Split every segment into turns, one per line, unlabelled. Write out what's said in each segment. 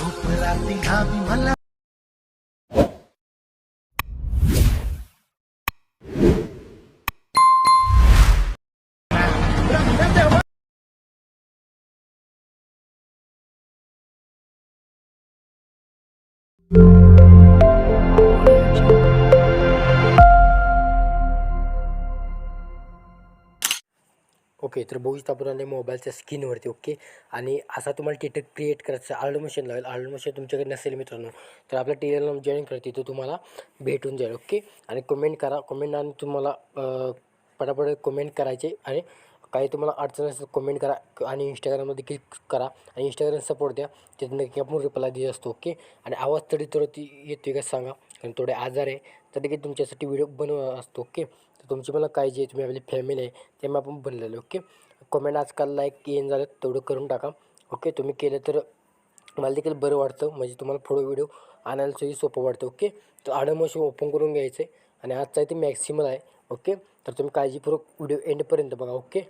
खूप राती आम्ही मला
ओके तर बघू शकता आपण आले मोबाईलच्या स्क्रीनवरती ओके? आणि असा तुम्हाला टेटर क्रिएट करायचं आर्ड मशीन लागेल आर्ड मशीन तुमच्याकडे नसेल मित्रांनो तर आपल्या टेलरला जॉईन करा तो तुम्हाला भेटून जाईल ओके? आणि कमेंट करा कमेंट आणि तुम्हाला पटापट कमेंट करायचे आणि काही तुम्हाला अडचण असेल कमेंट करा आणि इंस्टाग्राममध्ये क्लिक करा आणि इंस्टाग्राम सपोर्ट द्या. तिथे नक्की आपण रिप्लाय देत असतो ओके? आणि आवाज तरी तर ती येतोय का सांगा? कारण थोडे आजार आहे तर देखील तुमच्यासाठी व्हिडिओ बनव असतो ओके? तर तुमची मला काळजी आहे तुम्ही आपली फॅमिली आहे ते मग आपण बनलेलं ओके? कमेंट आजकाल लाईक येईन झालं तेवढं करून टाका ओके? तुम्ही केलं तर मला देखील बरं वाटतं म्हणजे तुम्हाला पुढं व्हिडिओ आणायला सोपं वाटतं ओके? तर आडमशी ओपन करून घ्यायचं आहे आणि आजचा आहे ते मॅक्सिमल आहे ओके? तर तुम्ही काळजीपूर्वक व्हिडिओ एंडपर्यंत बघा ओके?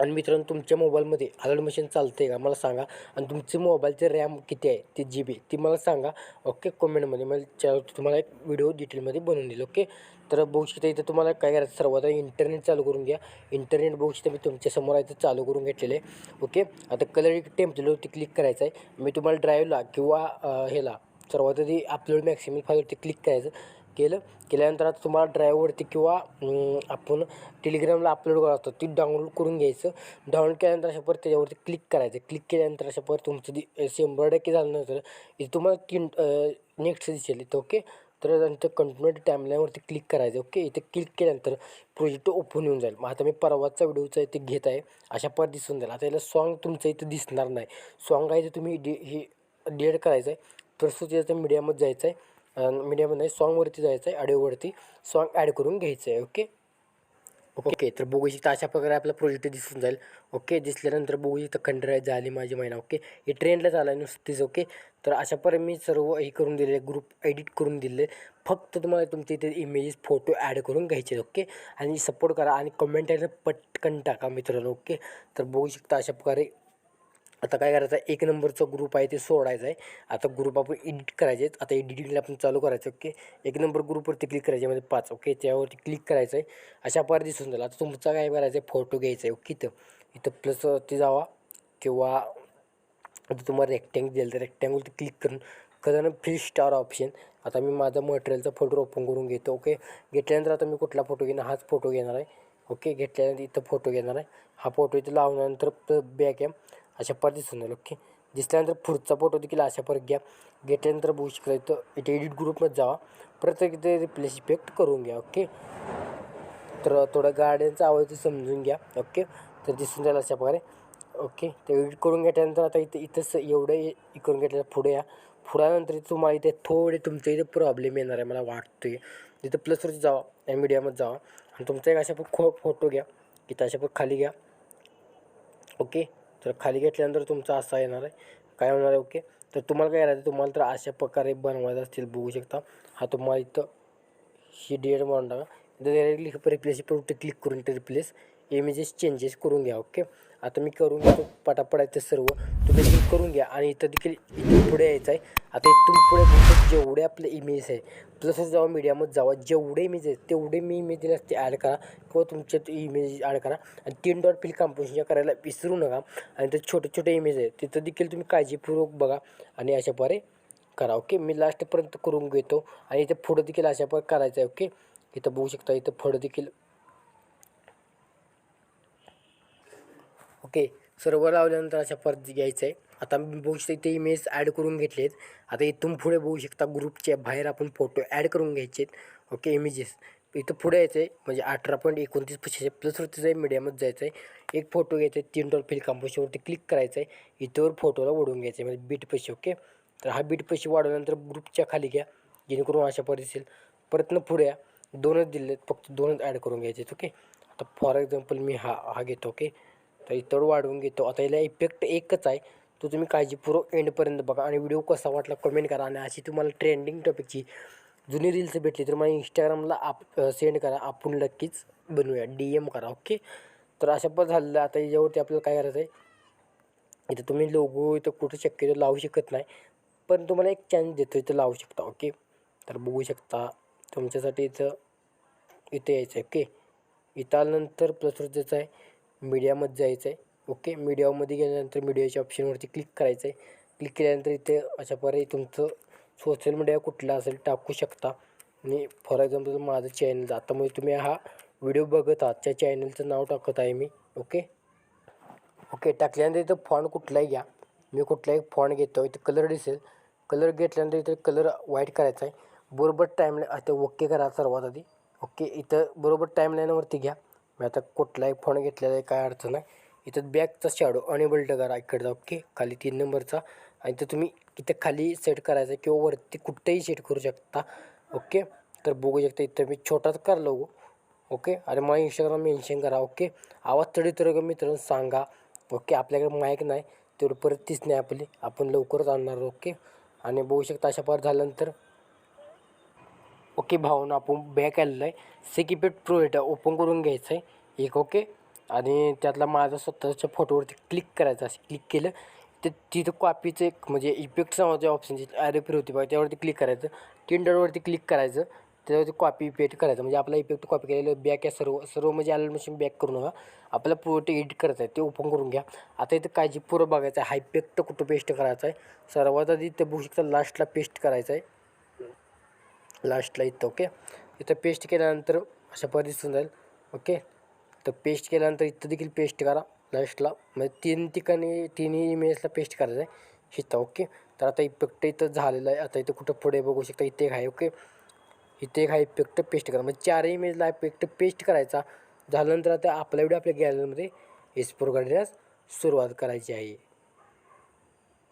आणि मित्रांनो तुमच्या मोबाईलमध्ये अलर्ट मशीन चालते का? मला सांगा. आणि तुमचे मोबाईलचे रॅम किती आहे? ती जी बी ती मला सांगा. ओके कमेंटमध्ये मला चॅनल तुम्हाला एक व्हिडिओ डिटेलमध्ये बनवून देईल ओके? तर बघू शकता इथं तुम्हाला काय करायचं? सर्वात इंटरनेट चालू करून घ्या. इंटरनेट बघू शकता मी तुमच्यासमोर इथं चालू करून घेतलेले ओके? आता कलर टेम्पलेटवरती क्लिक करायचं आहे. मी तुम्हाला ड्राईव्हला किंवा ह्याला सर्वात आधी अपलोड मॅक्सिमम फाईलवरती क्लिक करायचं. केलं. केल्यानंतर आता तुम्हाला ड्रायवरती किंवा आपण टेलिग्रामला अपलोड करत असतो ती डाउनलोड करून घ्यायचं. डाउनलोड केल्यानंतर अशा परत त्याच्यावरती क्लिक करायचं. क्लिक केल्यानंतर अशा परत तुमचं दि शंभर टक्के झाल्यानंतर इथे तुम्हाला तीन नेक्स्ट दिसेल इथं ओके तर नंतर कंटिन्यू टाईमलाईनवरती क्लिक करायचं ओके इथे क्लिक केल्यानंतर प्रोजेक्ट ओपन येऊन जाईल. मग आता मी परवाचा व्हिडिओचा इथे घेत आहे. अशा पर दिसून जाईल. आता याला सॉन्ग तुमचं इथं दिसणार नाही. सॉन्ग आहे ते तुम्ही डि हे डिएड करायचं आहे. प्रस्तुत याचं मीडियामध्ये जायचं आहे. मीडियामध्ये नाही सॉन्गवरती जायचं आहे ऑडिओवरती सॉन्ग ॲड करून घ्यायचं आहे ओके ओके तर बघू शकता अशा प्रकारे आपला प्रोजेक्ट दिसून जाईल ओके दिसल्यानंतर बघू शकता खंडराय झाली माझी महिना ओके हे ट्रेंडला झाला आहे नुसतीच ओके तर अशा प्रकारे मी सर्व हे करून दिले ग्रुप एडिट करून दिले फक्त तुम्हाला तुमचे इथे इमेजेस फोटो ॲड करून घ्यायचे ओके आणि सपोर्ट करा आणि कमेंट पटकन टाका मित्रांनो ओके तर बघू शकता अशा प्रकारे आता काय करायचं आहे एक नंबरचा ग्रुप आहे ते सोडायचा आहे आता ग्रुप आपण एडिट करायचे आहेत आता एडिटिंगला आपण चालू करायचं ओके? एक नंबर ग्रुपवरती क्लिक करायचे म्हणजे पाच ओके? त्यावरती क्लिक करायचं आहे अशा पार दिसून जाईल. आता तुमचा काय करायचं आहे फोटो घ्यायचा आहे ओके? इथं. इथं प्लस ते जावा. किंवा आता तुम्हाला रेक्टँगल दिलं तर रेक्टँगलवरती क्लिक करून कदान फ्री स्टार ऑप्शन आता मी माझा मटेरियलचा फोटो ओपन करून घेतो ओके? घेतल्यानंतर आता मी कुठला फोटो घेणार? हाच फोटो घेणार आहे. ओके? घेतल्यानंतर इथं फोटो घेणार आहे. हा फोटो इथं लावल्यानंतर बॅक आहे. अशा पर दिसून जाईल ओके? दिसल्यानंतर पुढचा फोटो देखील अशा परत घ्या. घेतल्यानंतर बघू शकता इथं इथे एडिट ग्रुपमध्ये जावा. प्रत्येक इथे रिप्लेस इफेक्ट करून घ्या. ओके? तर थोडा गाड्यांचा आवाज समजून घ्या. ओके? तर दिसून जाईल अशा प्रकारे. ओके? तर एडिट करून घेतल्यानंतर आता इथं इथंच एवढं हे करून घेतलं पुढे या. पुढ्यानंतर तुम्हाला इथे थोडे तुमचे इथे प्रॉब्लेम येणार आहे मला वाटतोय. तिथं प्लसवरती जावा. आणि मीडियामध्ये जावा. आणि तुमचा एक अशा खो फोटो घ्या. इथं अशा पण खाली घ्या. ओके? तर खाली घेतल्यानंतर तुमचा असा येणार आहे. काय होणार आहे ओके? तर तुम्हाला काय करायचं तुम्हाला तर अशा प्रकारे बनवायचं असतील बघू शकता. हा तुम्हाला इथं ही डेट मारून टाका डायरेक्टली रिप्लेस प्रोडक्ट क्लिक करून ते रिप्लेस इमेजेस चेंजेस करून घ्या ओके आता मी करून घेतो पटापट आहे ते सर्व. तुम्ही क्लिक करून घ्या आणि इथं देखील इथून पुढे यायचं आहे. आता इथून पुढे जेवढे आपले इमेज आहे प्लसच जावा मीडियामध्ये जावा जेवढे इमेज आहेत तेवढे मी इमेजेला ते ॲड करा किंवा तुमचे इमेज ॲड करा आणि तीन डॉट फिल कंपोजिशन करायला विसरू नका. आणि ते छोटे छोटे इमेज आहेत तिथं देखील तुम्ही काळजीपूर्वक बघा आणि अशा प्रकारे करा ओके मी लास्टपर्यंत करून घेतो आणि इथे पुढं देखील अशा प्रकारे करायचं आहे ओके इथं बघू शकता इथं पुढं देखील ओके. सर्व लावल्यानंतर अशा परत घ्यायचं आहे आता मी बघू शकता इथे इमेज ॲड करून घेतले आहेत आता इथून पुढे बघू शकता ग्रुपच्या बाहेर आपण फोटो ॲड करून घ्यायचे आहेत ओके इमेजेस इथं पुढे यायचं आहे म्हणजे अठरा पॉईंट एकोणतीस पस्तीस प्लसवरती आहे मीडियामध्ये जायचं आहे एक फोटो घ्यायचा आहे तीन डॉल फिल कंपोजवरती क्लिक करायचं आहे इथवर फोटोला ओढून घ्यायचं आहे म्हणजे बीट पैसे ओके? तर हा बीट पैसे वाढवल्यानंतर ग्रुपच्या खाली घ्या. जेणेकरून अशा परत दिसेल परत न पुढे या. दोनच दिले फक्त दोनच ॲड करून घ्यायचे आहेत ओके? आता फॉर एक्झाम्पल मी हा हा घेतो ओके? तर इतर वाढवून घेतो. आता याला इफेक्ट एकच आहे. तो तुम्ही काळजीपूर्वक एंडपर्यंत बघा आणि व्हिडिओ कसा वाटला कमेंट करा आणि अशी तुम्हाला ट्रेंडिंग टॉपिकची जुनी रील्स भेटली तर मला इंस्टाग्रामला आप सेंड करा. आपण नक्कीच बनवूया. डी एम करा ओके तर अशा पण झालेलं आता याच्यावरती आपल्याला काय करायचं आहे? इथं तुम्ही लोगो इथं कुठं शक्यतो लावू शकत नाही. पण तुम्हाला एक चान्स देतो इथं लावू शकता ओके तर बघू शकता तुमच्यासाठी इथं इथं यायचं आहे ओके इथं आल्यानंतर प्लसवर त्याचं आहे. मीडियामध्ये जायचं आहे. ओके? मीडियामध्ये गेल्यानंतर मीडियाच्या ऑप्शनवरती क्लिक करायचं आहे. क्लिक केल्यानंतर इथे अशा प्रकारे तुमचं सोशल मीडिया कुठला असेल टाकू शकता. आणि फॉर एक्झाम्पल माझं चॅनल आता म्हणजे तुम्ही हा व्हिडिओ बघत आहात. त्या चॅनलचं नाव टाकत आहे मी. ओके? ओके टाकल्यानंतर इथं फॉन्ट कुठलाही घ्या. मी कुठलाही फॉन्ट घेतो इथं कलर दिसेल. कलर घेतल्यानंतर इथं कलर व्हाईट करायचा आहे. बरोबर टाईमला आता ओके करा सर्वात आधी. ओके इथं बरोबर टाईमलाईनवरती घ्या. मी आता कुठलाही फोन घेतलेला आहे काय अडचण नाही. इथं बॅकचा शॅडो अनेबल्ड करा इकडचा ओके? खाली तीन नंबरचा आणि तर तुम्ही इथं खाली सेट करायचं आहे किंवा वरती कुठंही सेट करू शकता ओके? तर बघू शकता इथं मी छोटाच कर लोगो ओके? आणि मला इंस्टाग्राम मेन्शन करा ओके? आवाज तरी तर मित्रांनो सांगा ओके? आपल्याकडे माईक नाही तेवढं परत तीच नाही आपली. आपण लवकरच आणणार ओके? आणि बघू शकता अशा पार झाल्यानंतर ओके भावना आपण बॅक आलेलं आहे सेकिपेट प्रो येतं ओपन करून घ्यायचं आहे एक ओके आणि त्यातला माझा स्वतःच्या फोटोवरती क्लिक करायचं असं क्लिक केलं ते तिथं कॉपीचं एक म्हणजे इफेक्ट नावाचे ऑप्शन ॲरेफिर होती बघा त्यावरती क्लिक करायचं. टिंडरवरती क्लिक करायचं. त्यावरती कॉपी पेस्ट करायचं. म्हणजे आपला इफेक्ट कॉपी केलेलं बॅक आहे. सर्व सर्व म्हणजे आलं मशीन बॅक करू नका आपल्याला प्रोडक्ट एडिट करायचं आहे. ते ओपन करून घ्या. आता इथं काळजीपूर्वक बघायचं आहे. हा इफेक्ट कुठं पेस्ट करायचा आहे? सर्वात आधी ते बघू शकता लास्टला पेस्ट करायचं आहे. लास्टला इथं ओके? इथं पेस्ट केल्यानंतर अशा पद्धती दिसून जाईल ओके? तर पेस्ट केल्यानंतर इथं देखील पेस्ट करा लास्टला म्हणजे तीन ठिकाणी तिन्ही इमेजला पेस्ट करायचं आहे इथं ओके? तर आता इफेक्ट इथं झालेलं आहे आता इथं कुठं पुढे बघू शकता इथे एक आहे ओके? इथे एक हा इफेक्ट पेस्ट करा. म्हणजे चार इमेजला इफेक्ट पेस्ट करायचा. झाल्यानंतर आता आपल्या व्हिडिओ आपल्या गॅलरीमध्ये एक्सप्लोर करण्यास सुरुवात करायची आहे.